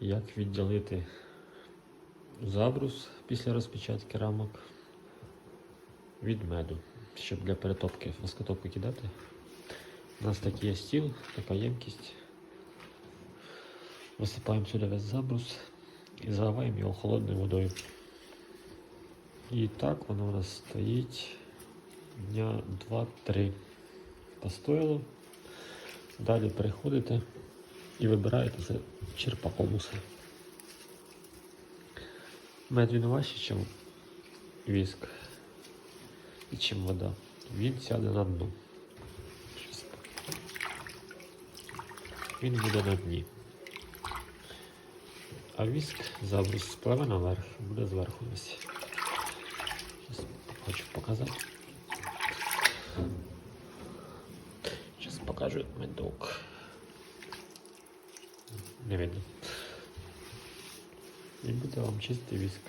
Як відділити забрус після розпечатки рамок від меду, щоб для перетопки воскотопки кидати. У нас такий стіл, така ємкість. Висипаємо сюди весь забрус і заливаємо його холодною водою. І так воно у нас стоїть дня 2-3. Постояло. Далі переходите і вибираєте це черпаком усе. Мед він важче, ніж віск і чим вода. Він сяде на дно. Він буде на дні. А віск забрус спливе наверх, буде зверху весь. Хочу показати. Зараз покажу медок. Не видно. І буде вам чистий віск.